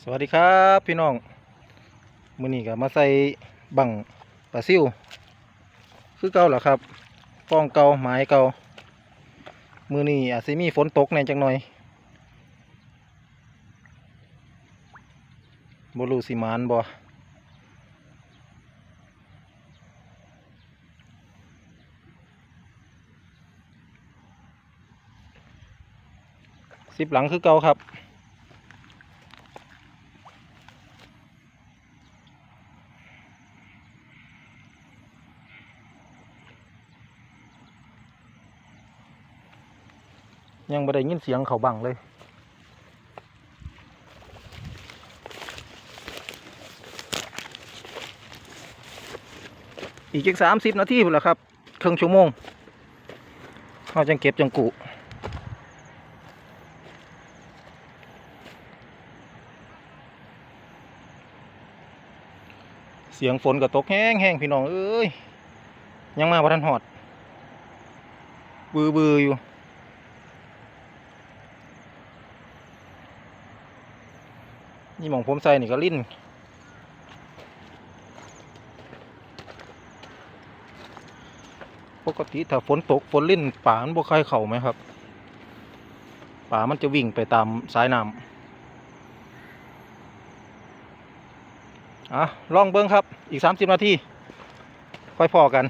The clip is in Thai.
สวัสดีครับพี่น้องมือนี้ก็มาใส่บังปลาซิวคือเก่าเหรอครับป้องเก่าหมายเก่ามือนี้อาจสิมีฝนตกแน่จังหน่อยบรูสิมานบ่สิบหลังคือเก่าครับ ยังไม่ได้ยินเสียงเขาบังเลย อีกจักสามสิบนาทีพุ่นละครับครึ่งชั่วโมงเราจังเก็บจังกุเสียงฝนก็ตกแห้งแห้งๆพี่น้องเอ้ยยังมาพทันหอด บือบือๆอยู่ นี่หมองผมใส่นี่ก็ลิ้นปกติถ้าฝนตกฝนลิ้นป่ามันบ่ค่อยเข่าไหมครับป่ามันจะวิ่งไปตามสายน้ำอะลองเบิ้งครับอีกสามสิบนาทีค่อยพอกัน